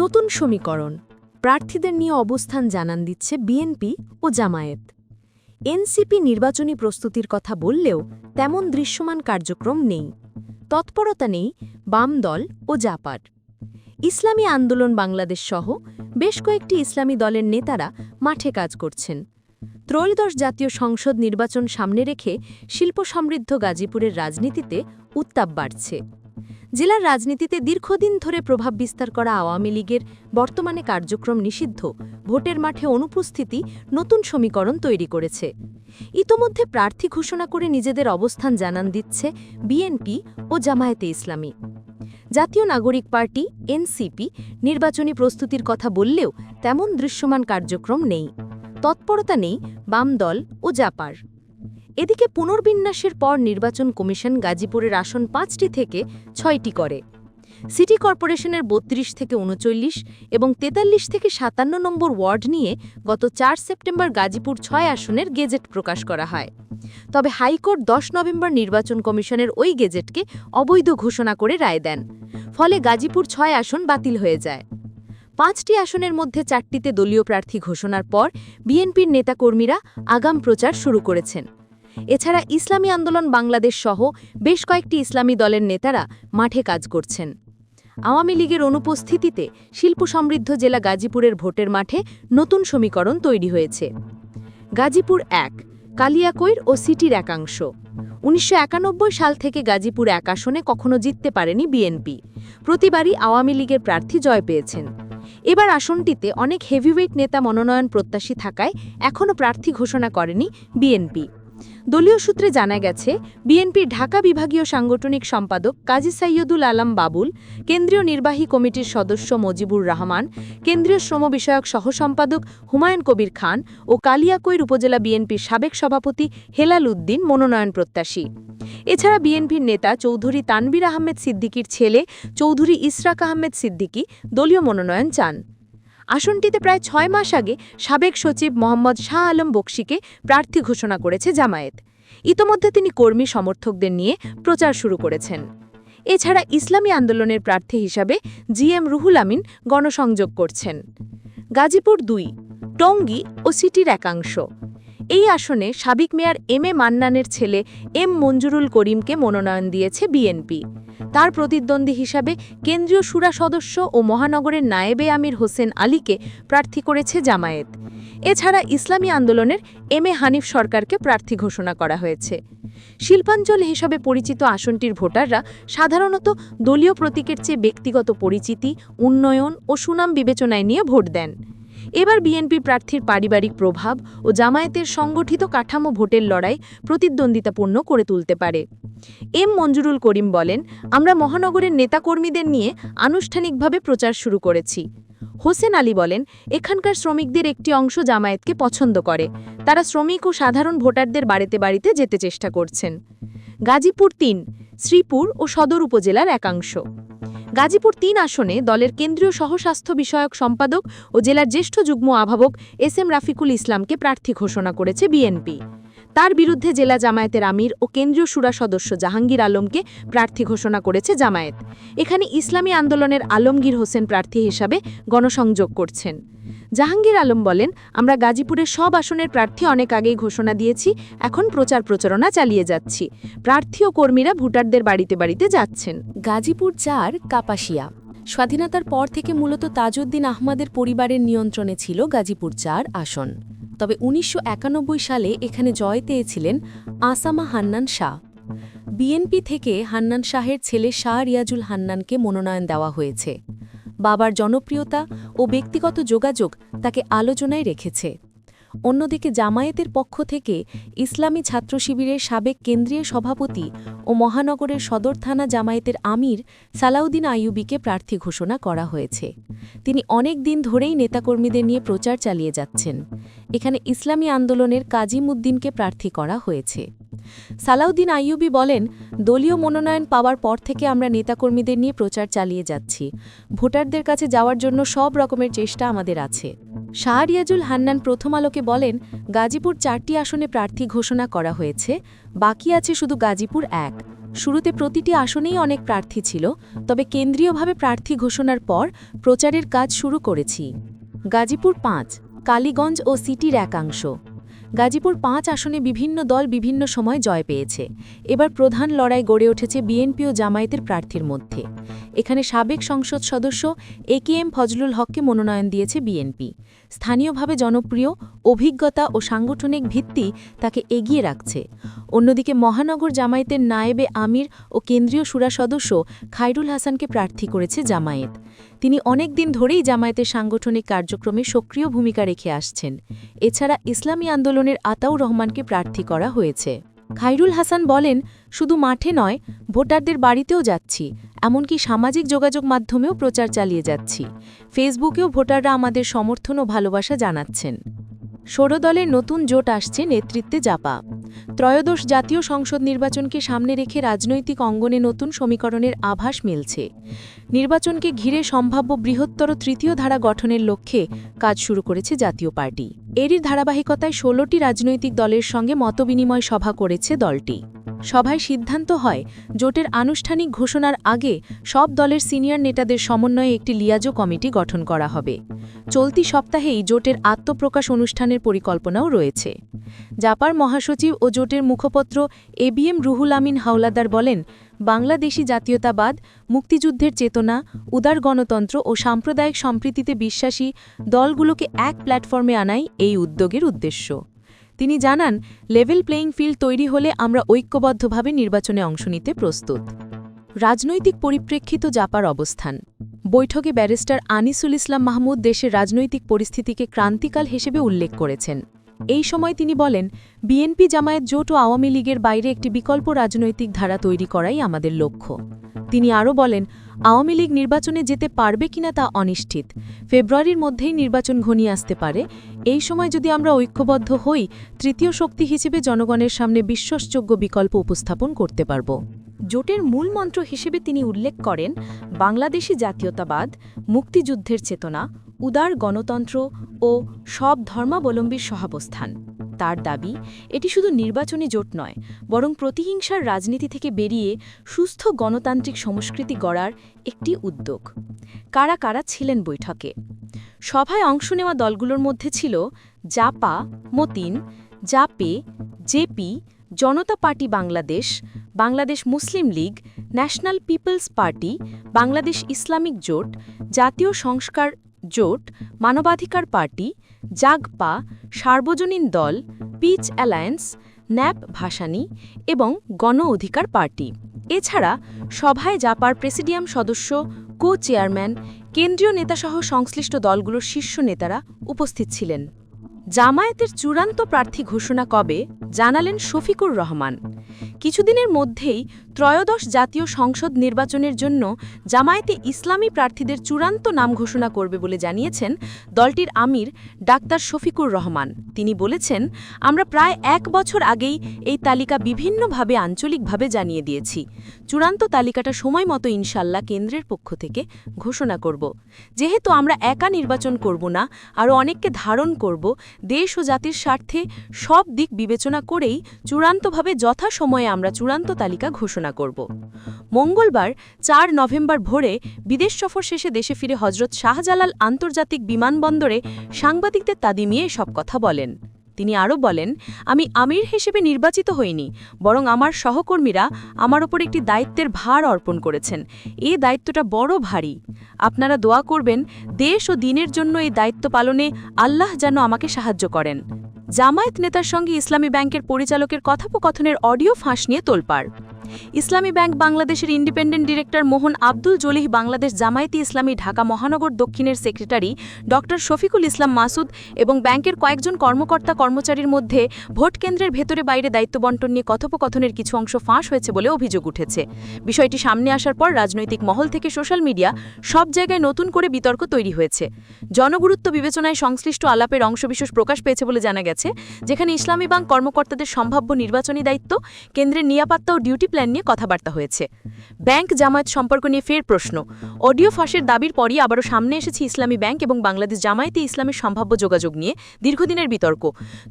নতুন সমীকরণ। প্রার্থীদের নিয়ে অবস্থান জানান দিচ্ছে বিএনপি ও জামায়াত। এনসিপি নির্বাচনী প্রস্তুতির কথা বললেও তেমন দৃশ্যমান কার্যক্রম নেই। তৎপরতা নেই বাম দল ও জাপার। ইসলামী আন্দোলন বাংলাদেশ সহ বেশ কয়েকটি ইসলামী দলের নেতারা মাঠে কাজ করছেন। ত্রয়োদশ জাতীয় সংসদ নির্বাচন সামনে রেখে শিল্প সমৃদ্ধ গাজীপুরের রাজনীতিতে উত্তাপ বাড়ছে। জেলার রাজনীতিতে দীর্ঘদিন ধরে প্রভাব বিস্তার করা আওয়ামী লীগের বর্তমানে কার্যক্রম নিষিদ্ধ। ভোটের মাঠে অনুপস্থিতি নতুন সমীকরণ তৈরি করেছে। ইতোমধ্যে প্রার্থী ঘোষণা করে নিজেদের অবস্থান জানান দিচ্ছে বিএনপি ও জামায়াতে ইসলামী। জাতীয় নাগরিক পার্টি, এনসিপি, নির্বাচনী প্রস্তুতির কথা বললেও তেমন দৃশ্যমান কার্যক্রম নেই। তৎপরতা নেই বাম দল ও জাপার। এদিকে পুনর্বিন্যাসের পর নির্বাচন কমিশন গাজীপুরের আসন পাঁচটি থেকে ছয়টি করে। সিটি কর্পোরেশনের বত্রিশ থেকে উনচল্লিশ এবং তেতাল্লিশ থেকে সাতান্ন নম্বর ওয়ার্ড নিয়ে গত চার সেপ্টেম্বর গাজীপুর ছয় আসনের গেজেট প্রকাশ করা হয়। তবে হাইকোর্ট দশ নভেম্বর নির্বাচন কমিশনের ওই গেজেটকে অবৈধ ঘোষণা করে রায় দেন। ফলে গাজীপুর ছয় আসন বাতিল হয়ে যায়। পাঁচটি আসনের মধ্যে চারটিতে দলীয় প্রার্থী ঘোষণার পর বিএনপির নেতাকর্মীরা আগাম প্রচার শুরু করেছেন। এছাড়া ইসলামী আন্দোলন বাংলাদেশ সহ বেশ কয়েকটি ইসলামী দলের নেতারা মাঠে কাজ করছেন। আওয়ামী লীগের অনুপস্থিতিতে শিল্প সমৃদ্ধ জেলা গাজীপুরের ভোটের মাঠে নতুন সমীকরণ তৈরি হয়েছে। গাজীপুর এক, কালিয়াকৈর ও সিটির একাংশ। উনিশশো একানব্বই সাল থেকে গাজীপুর এক আসনে কখনো জিততে পারেনি বিএনপি। প্রতিবারই আওয়ামী লীগের প্রার্থী জয় পেয়েছেন। এবার আসনটিতে অনেক হেভিওয়েট নেতা মনোনয়ন প্রত্যাশী থাকায় এখনও প্রার্থী ঘোষণা করেনি বিএনপি। দলীয় সূত্রে জানা গেছে, বিএনপির ঢাকা বিভাগীয় সাংগঠনিক সম্পাদক কাজী সাইয়দুল আলম বাবুল, কেন্দ্রীয় নির্বাহী কমিটির সদস্য মজিবুর রহমান, কেন্দ্রীয় শ্রম বিষয়ক সহসম্পাদক হুমায়ুন কবির খান ও কালিয়াকৈর উপজেলা বিএনপির সাবেক সভাপতি হেলাল উদ্দিন মনোনয়ন প্রত্যাশী। এছাড়া বিএনপির নেতা চৌধুরী তানবির আহমেদ সিদ্দিকির ছেলে চৌধুরী ইসরাক আহমেদ সিদ্দিকি দলীয় মনোনয়ন চান। আসনটিতে প্রায় ছয় মাস আগে সাবেক সচিব মোহাম্মদ শাহ আলম বক্সিকে প্রার্থী ঘোষণা করেছে জামায়াত। ইতোমধ্যে তিনি কর্মী সমর্থকদের নিয়ে প্রচার শুরু করেছেন। এছাড়া ইসলামী আন্দোলনের প্রার্থী হিসাবে জি এম রুহুল আমিন গণসংযোগ করছেন। গাজীপুর দুই, টঙ্গী ও সিটির একাংশ। এই আসনে সাবেক মেয়র এম এ মান্নানের ছেলে এম মঞ্জুরুল করিমকে মনোনয়ন দিয়েছে বিএনপি। তার প্রতিদ্বন্দ্বী হিসাবে কেন্দ্রীয় সুরা সদস্য ও মহানগরের নায়েবে আমির হোসেন আলীকে প্রার্থী করেছে জামায়েত। এছাড়া ইসলামী আন্দোলনের এম এ হানিফ সরকারকে প্রার্থী ঘোষণা করা হয়েছে। শিল্পাঞ্চল হিসাবে পরিচিত আসনটির ভোটাররা সাধারণত দলীয় প্রতীকের চেয়ে ব্যক্তিগত পরিচিতি, উন্নয়ন ও সুনাম বিবেচনায় নিয়ে ভোট দেন। এবার বিএনপি প্রার্থীর পারিবারিক প্রভাব ও জামায়াতের সংগঠিত কাঠামো ভোটের লড়াই প্রতিদ্বন্দ্বিতাপূর্ণ করে তুলতে পারে। এম মঞ্জুরুল করিম বলেন, আমরা মহানগরের নেতাকর্মীদের নিয়ে আনুষ্ঠানিকভাবে প্রচার শুরু করেছি। হোসেন আলী বলেন, এখানকার শ্রমিকদের একটি অংশ জামায়াতকে পছন্দ করে। তারা শ্রমিক ও সাধারণ ভোটারদের বাড়িতে বাড়িতে যেতে চেষ্টা করছেন। গাজীপুর তিন, শ্রীপুর ও সদর উপজেলার একাংশ। গাজীপুর তিন আসনে দলের কেন্দ্রীয় সহস্বাস্থ্য বিষয়ক সম্পাদক ও জেলার জ্যেষ্ঠ যুগ্ম আভাবক এস এম রাফিকুল ইসলামকে প্রার্থী ঘোষণা করেছে বিএনপি। তার বিরুদ্ধে জেলা জামায়াতের আমির ও কেন্দ্রীয় সুরা সদস্য জাহাঙ্গীর আলমকে প্রার্থী ঘোষণা করেছে জামায়াত। এখানে ইসলামী আন্দোলনের আলমগীর হোসেন প্রার্থী হিসাবে গণসংযোগ করছেন। জাহাঙ্গীর আলম বলেন, আমরা গাজীপুরের সব আসনের প্রার্থী অনেক আগেই ঘোষণা দিয়েছি, এখন প্রচার প্রচারণা চালিয়ে যাচ্ছি। প্রার্থী ও কর্মীরা ভোটারদের বাড়িতে বাড়িতে যাচ্ছেন। গাজীপুর চার কাপাসিয়া। স্বাধীনতার পর থেকে মূলত তাজউদ্দিন আহমদের পরিবারের নিয়ন্ত্রণে ছিল গাজীপুর চার আসন। তবে উনিশশো একানব্বই সালে এখানে জয় পেয়েছিলেন আসামা হান্নান শাহ। বিএনপি থেকে হান্নান শাহের ছেলে শাহ রিয়াজুল হান্নানকে মনোনয়ন দেওয়া হয়েছে। বাবার জনপ্রিয়তা ও ব্যক্তিগত যোগাযোগ তাকে আলোচনায় রেখেছে। অন্যদিকে জামায়াতের পক্ষ থেকে ইসলামী ছাত্র শিবিরের সাবেক কেন্দ্রীয় সভাপতি ও মহানগরের সদর থানা জামায়াতের আমির সালাউদ্দিন আইয়ুবিকে প্রার্থী ঘোষণা করা হয়েছে। তিনি অনেক দিন ধরেই নেতাকর্মীদের নিয়ে প্রচার চালিয়ে যাচ্ছেন। এখানে ইসলামী আন্দোলনের কাজিমুদ্দিনকে প্রার্থী করা হয়েছে। সালাউদ্দিন আইয়ুবি বলেন, দলীয় মনোনয়ন পাওয়ার পর থেকে আমরা নেতাকর্মীদের নিয়ে প্রচার চালিয়ে যাচ্ছি। ভোটারদের কাছে যাওয়ার জন্য সব রকমের চেষ্টা আমাদের আছে। শাহরিয়াজুল হান্নান প্রথম আলোকে বলেন, গাজীপুর চারটি আসনে প্রার্থী ঘোষণা করা হয়েছে, বাকি আছে শুধু গাজীপুর এক। শুরুতে প্রতিটি আসনেই অনেক প্রার্থী ছিল, তবে কেন্দ্রীয়ভাবে প্রার্থী ঘোষণার পর প্রচারের কাজ শুরু করেছি। গাজীপুর পাঁচ, কালীগঞ্জ ও সিটির একাংশ। গাজীপুর পাঁচ আসনে বিভিন্ন দল বিভিন্ন সময় জয় পেয়েছে। এবার প্রধান লড়াই গড়ে উঠেছে বিএনপি ও জামায়াতের প্রার্থীর মধ্যে। এখানে সাবেক সংসদ সদস্য এ কে এম ফজলুল হককে মনোনয়ন দিয়েছে বিএনপি। স্থানীয়ভাবে জনপ্রিয়, অভিজ্ঞতা ও সাংগঠনিক ভিত্তি তাকে এগিয়ে রাখছে। অন্যদিকে মহানগর জামায়াতের নায়েবে আমির ও কেন্দ্রীয় সুরা সদস্য খায়রুল হাসানকে প্রার্থী করেছে জামায়াত। তিনি অনেক দিন ধরেই জামায়াতের সাংগঠনিক কার্যক্রমে সক্রিয় ভূমিকা রেখে আসছেন। এছাড়া ইসলামী আন্দোলনের আতাউর রহমানকে প্রার্থী করা হয়েছে। খায়রুল হাসান বলেন, শুধু মাঠে নয়, ভোটারদের বাড়িতেও যাচ্ছি, এমনকি সামাজিক যোগাযোগ মাধ্যমেও প্রচার চালিয়ে যাচ্ছি। ফেসবুকেও ভোটাররা আমাদের সমর্থন ও ভালোবাসা জানাচ্ছেন। ষোড়দলের নতুন জোট আসছে নেতৃত্বে জাপা। ত্রয়োদশ জাতীয় সংসদ নির্বাচনকে সামনে রেখে রাজনৈতিক অঙ্গনে নতুন সমীকরণের আভাস মিলছে। নির্বাচনকে ঘিরে সম্ভাব্য বৃহত্তর তৃতীয় ধারা গঠনের লক্ষ্যে কাজ শুরু করেছে জাতীয় পার্টি। এরই ধারাবাহিকতায় ষোলোটি রাজনৈতিক দলের সঙ্গে মতবিনিময় সভা করেছে দলটি। সভায় সিদ্ধান্ত হয়, জোটের আনুষ্ঠানিক ঘোষণার আগে সব দলের সিনিয়র নেতাদের সমন্বয়ে একটি লিয়াজো কমিটি গঠন করা হবে। চলতি সপ্তাহেই জোটের আত্মপ্রকাশ অনুষ্ঠানের পরিকল্পনাও রয়েছে। জাপার মহাসচিব ও জোটের মুখপত্র এবিএম রুহুল আমিন হাওলাদার বলেন, বাংলাদেশি জাতীয়তাবাদ, মুক্তিযুদ্ধের চেতনা, উদার গণতন্ত্র ও সাম্প্রদায়িক সম্প্রীতিতে বিশ্বাসী দলগুলোকে এক প্ল্যাটফর্মে আনাই এই উদ্যোগের উদ্দেশ্য। তিনি জানান, লেভেল প্লেয়িং ফিল্ড তৈরি হলে আমরা ঐক্যবদ্ধভাবে নির্বাচনে অংশ নিতে প্রস্তুত। রাজনৈতিক পরিপ্রেক্ষিত জাপার অবস্থান। বৈঠকে ব্যারিস্টার আনিসুল ইসলাম মাহমুদ দেশের রাজনৈতিক পরিস্থিতিকে ক্রান্তিকাল হিসেবে উল্লেখ করেছেন। এই সময় তিনি বলেন, বিএনপি জামায়াত জোট ও আওয়ামী লীগের বাইরে একটি বিকল্প রাজনৈতিক ধারা তৈরি করাই আমাদের লক্ষ্য। তিনি আরও বলেন, আওয়ামী লীগ নির্বাচনে যেতে পারবে কিনা তা অনিশ্চিত। ফেব্রুয়ারির মধ্যেই নির্বাচন ঘনিয়ে আসতে পারে। এই সময় যদি আমরা ঐক্যবদ্ধ হই, তৃতীয় শক্তি হিসেবে জনগণের সামনে বিশ্বাসযোগ্য বিকল্প উপস্থাপন করতে পারব। জোটের মূল মন্ত্র হিসেবে তিনি উল্লেখ করেন, বাংলাদেশি জাতীয়তাবাদ, মুক্তিযুদ্ধের চেতনা উদার গণতন্ত্র ও সব ধর্মাবলম্বীর সহাবস্থান। তার দাবি, এটি শুধু নির্বাচনী জোট নয়, বরং প্রতিহিংসার রাজনীতি থেকে বেরিয়ে সুস্থ গণতান্ত্রিক সংস্কৃতি গড়ার একটি উদ্যোগ। কারা কারা ছিলেন বৈঠকে? সভায় অংশ নেওয়া দলগুলোর মধ্যে ছিল Japa, Matin, জাপে, JP, Janata party Bangladesh Bangladesh Muslim League, national people's party, Bangladesh Islamic Jote, জাতীয় সংস্কার জোট, মানবাধিকার পার্টি, জাগপা, সার্বজনীন দল, পিচ অ্যালায়েন্স, ন্যাপ ভাসানী এবং গণ অধিকার পার্টি। এছাড়া সভায় জাপার প্রেসিডিয়াম সদস্য কো চেয়ারম্যান কেন্দ্রীয় নেতাসহ সংশ্লিষ্ট দলগুলোর শীর্ষ নেতারা উপস্থিত ছিলেন। জামায়াতের চূড়ান্ত প্রার্থী ঘোষণা কবে জানালেন শফিকুর রহমান। কিছুদিনের মধ্যেই ত্রয়োদশ জাতীয় সংসদ নির্বাচনের জন্য জামায়াতে ইসলামী প্রার্থীদের চূড়ান্ত নাম ঘোষণা করবে বলে জানিয়েছেন দলটির আমির ডাক্তার শফিকুর রহমান। তিনি বলেছেন, আমরা প্রায় এক বছর আগেই এই তালিকা বিভিন্নভাবে আঞ্চলিকভাবে জানিয়ে দিয়েছি। চূড়ান্ত তালিকাটা সময় মতো ইনশাল্লাহ কেন্দ্রের পক্ষ থেকে ঘোষণা করব। যেহেতু আমরা একা নির্বাচন করব না, আরও অনেককে ধারণ করব, দেশ ও জাতির স্বার্থে সব দিক বিবেচনা করেই চূড়ান্তভাবে যথাসময়ে আমরা চূড়ান্ত তালিকা ঘোষণা করব। মঙ্গলবার, চার নভেম্বর ভোরে বিদেশ সফর শেষে দেশে ফিরে হজরত শাহজালাল আন্তর্জাতিক বিমানবন্দরে সাংবাদিকদের তাদিমিয়ে সব কথা বলেন। তিনি আরও বলেন, আমি আমির হিসেবে নির্বাচিত হইনি, বরং আমার সহকর্মীরা আমার ওপর একটি দায়িত্বের ভার অর্পণ করেছেন। এ দায়িত্বটা বড় ভারী। আপনারা দোয়া করবেন, দেশ ও দিনের জন্য এই দায়িত্ব পালনে আল্লাহ যেন আমাকে সাহায্য করেন। জামায়াত নেতার সঙ্গে ইসলামী ব্যাংকের পরিচালকের কথোপকথনের অডিও ফাঁস নিয়ে তোলপাড়। ইসলামী ব্যাংক বাংলাদেশের ইন্ডিপেন্ডেন্ট ডিরেক্টর মোহন আব্দুল জলিহ বাংলাদেশ জামায়াতি ইসলামী ঢাকা মহানগর দক্ষিণের সেক্রেটারি ড শফিকুল ইসলাম মাসুদ এবং ব্যাংকের কয়েকজন কর্মকর্তা কর্মচারীর মধ্যে ভোট কেন্দ্রের ভেতরে বাইরে দায়িত্ব বন্টন নিয়ে কথোপকথনের কিছু অংশ ফাঁস হয়েছে বলে অভিযোগ উঠেছে। বিষয়টি সামনে আসার পর রাজনৈতিক মহল থেকে সোশ্যাল মিডিয়া সব জায়গায় নতুন করে বিতর্ক তৈরি হয়েছে। জনগুরুত্ব বিবেচনায় সংশ্লিষ্ট আলাপের অংশবিশেষ প্রকাশ পেয়েছে বলে জানা গেছে। গেছে যেখানে ইসলামী ব্যাংক কর্মকর্তাদের সম্ভাব্য নির্বাচনী দায়িত্ব, কেন্দ্রের নিরাপত্তা ও ডিউটি প্ল্যান নিয়ে কথাবার্তা হয়েছে। ব্যাংক জামায়াত সম্পর্ক নিয়ে ফের প্রশ্ন। অডিও ফাঁসের দাবির পরই আবারও সামনে এসেছে ইসলামী ব্যাংক এবং বাংলাদেশ জামায়াতে ইসলামের সম্ভাব্য যোগাযোগ নিয়ে দীর্ঘদিনের বিতর্ক।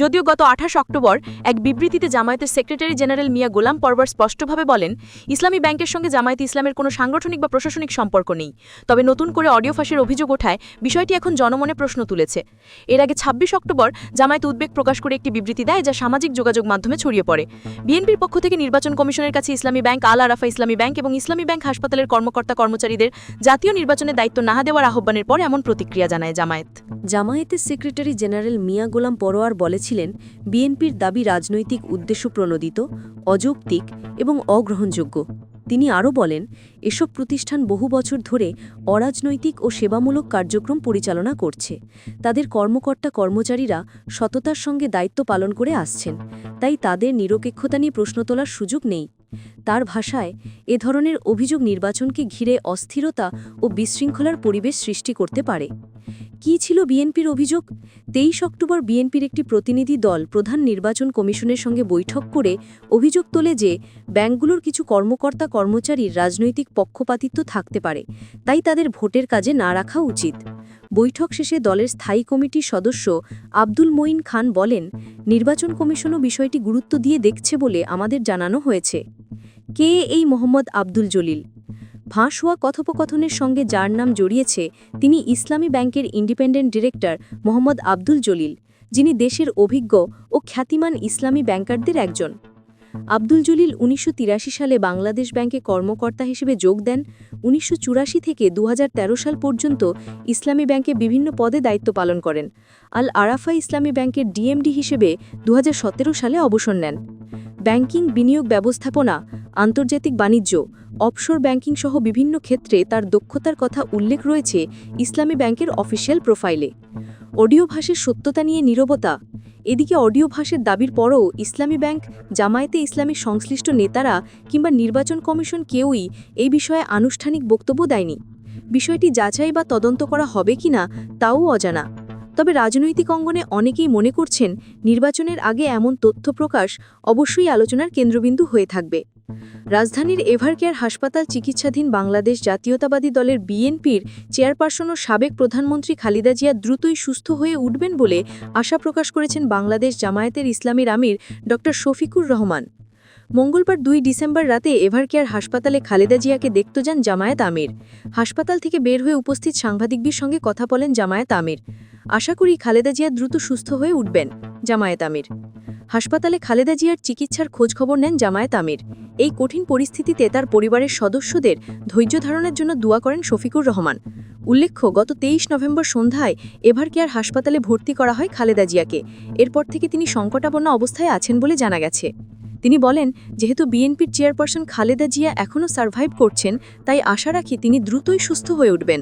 যদিও গত আঠাশ অক্টোবর এক বিবৃতিতে জামায়াতের সেক্রেটারি জেনারেল মিয়া গোলাম পরবার স্পষ্টভাবে বলেন, ইসলামী ব্যাংকের সঙ্গে জামায়াতে ইসলামের কোনো সাংগঠনিক বা প্রশাসনিক সম্পর্ক নেই। তবে নতুন করে অডিও ফাঁসের অভিযোগ ওঠায় বিষয়টি এখন জনমনে প্রশ্ন তুলেছে। এর আগে ছাব্বিশ অক্টোবর জামায়াত উদ্বেগ প্রকাশ করে একটি বিবৃতি দেয় যা সামাজিক যোগাযোগ মাধ্যমে ছড়িয়ে পড়ে। বিএনপির পক্ষ থেকে নির্বাচন কমিশনের কাছে ইসলামী ব্যাংক, আল আরাফা ইসলামী ব্যাংক এবং ইসলামী ব্যাংক হাসপাতালের কর্মকর্তা কর্মচারীদের জাতীয় নির্বাচনের দায়িত্ব না দেওয়ার আহ্বানের পর এমন প্রতিক্রিয়া জানায় জামায়াত। জামায়াতের সেক্রেটারি জেনারেল মিয়া গোলাম পরোয়ার বলেছিলেন, বিএনপির দাবি রাজনৈতিক উদ্দেশ্য প্রণোদিত, অযৌক্তিক এবং অগ্রহণযোগ্য। তিনি আরও বলেন, এসব প্রতিষ্ঠান বহু বছর ধরে অরাজনৈতিক ও সেবামূলক কার্যক্রম পরিচালনা করছে। তাদের কর্মকর্তা কর্মচারীরা সততার সঙ্গে দায়িত্ব পালন করে আসছেন। তাই তাদের নিরপেক্ষতা নিয়ে প্রশ্ন তোলার সুযোগ নেই। তার ভাষায় এ ধরনের অভিযোগ নির্বাচনকে ঘিরে অস্থিরতা ও বিশৃঙ্খলার পরিবেশ সৃষ্টি করতে পারে। কী ছিল বিএনপির অভিযোগ? তেইশ অক্টোবর বিএনপির একটি প্রতিনিধি দল প্রধান নির্বাচন কমিশনের সঙ্গে বৈঠক করে অভিযোগ তোলে যে ব্যাংকগুলোর কিছু কর্মকর্তা কর্মচারীর রাজনৈতিক পক্ষপাতিত্ব থাকতে পারে, তাই তাদের ভোটের কাজে না রাখা উচিত। বৈঠক শেষে দলের স্থায়ী কমিটির সদস্য আব্দুল মঈন খান বলেন, নির্বাচন কমিশনও বিষয়টি গুরুত্ব দিয়ে দেখছে বলে আমাদের জানানো হয়েছে। কে এই মোহাম্মদ আব্দুল জলিল? ফাঁস হওয়া কথোপকথনের সঙ্গে যার নাম জড়িয়েছে, তিনি ইসলামী ব্যাংকের ইন্ডিপেন্ডেন্ট ডিরেক্টর মোহাম্মদ আব্দুল জলিল, যিনি দেশের অভিজ্ঞ ও খ্যাতিমান ইসলামী ব্যাংকারদের একজন। আব্দুল জলিল উনিশশো তিরাশি সালে বাংলাদেশ ব্যাংকে কর্মকর্তা হিসেবে যোগ দেন। উনিশশো চুরাশি থেকে দু হাজার তেরো সাল পর্যন্ত ইসলামী ব্যাংকে বিভিন্ন পদে দায়িত্ব পালন করেন। আল আরাফা ইসলামী ব্যাংকের ডিএমডি হিসেবে দু হাজার সতেরো সালে অবসর নেন। ব্যাংকিং বিনিয়োগ ব্যবস্থাপনা, আন্তর্জাতিক বাণিজ্য, অফশোর ব্যাংকিং সহ বিভিন্ন ক্ষেত্রে তার দক্ষতার কথা উল্লেখ রয়েছে ইসলামী ব্যাংকের অফিসিয়াল প্রোফাইলে। অডিও ভাষের সত্যতা নিয়ে নীরবতা এদিকে অডিও ভাষের দাবির পরও ইসলামী ব্যাংক, জামায়াতে ইসলামী সংশ্লিষ্ট নেতারা কিংবা নির্বাচন কমিশন কেউই এই বিষয়ে আনুষ্ঠানিক বক্তব্য দেয়নি। বিষয়টি যাচাই বা তদন্ত করা হবে কিনা তাও অজানা। তবে রাজনৈতিক অঙ্গনে অনেকেই মনে করছেন, নির্বাচনের আগে এমন তথ্য প্রকাশ অবশ্যই আলোচনার কেন্দ্রবিন্দু হয়ে থাকবে। রাজধানীর এভারকেয়ার হাসপাতাল চিকিৎসাধীন বাংলাদেশ জাতীয়তাবাদী দলের বিএনপির চেয়ারপারসন ও সাবেক প্রধানমন্ত্রী খালিদা জিয়া দ্রুতই সুস্থ হয়ে উঠবেন বলে আশা প্রকাশ করেছেন বাংলাদেশ জামায়াতের ইসলামীর আমির ড শফিকুর রহমান। মঙ্গলবার দুই ডিসেম্বর রাতে এভারকেয়ার হাসপাতালে খালেদা জিয়াকে দেখতে যান জামায়াত আমির। হাসপাতাল থেকে বের হয়ে উপস্থিত সাংবাদিকদের সঙ্গে কথা বলেন জামায়াত আমির। আশা করি খালেদা জিয়া দ্রুত সুস্থ হয়ে উঠবেন, জামায়াত আমির। হাসপাতালে খালেদা জিয়ার চিকিৎসার খোঁজখবর নেন জামায়াত আমির। এই কঠিন পরিস্থিতিতে তার পরিবারের সদস্যদের ধৈর্য ধারণের জন্য দোয়া করেন শফিকুর রহমান। উল্লেখ্য, গত তেইশ নভেম্বর সন্ধ্যায় এভারকেয়ার হাসপাতালে ভর্তি করা হয় খালেদা জিয়াকে। এরপর থেকে তিনি সংকটাপন্ন অবস্থায় আছেন বলে জানা গেছে। তিনি বলেন, যেহেতু বিএনপির চেয়ারপারসন খালেদা জিয়া এখনও সার্ভাইভ করছেন, তাই আশা রাখি তিনি দ্রুতই সুস্থ হয়ে উঠবেন।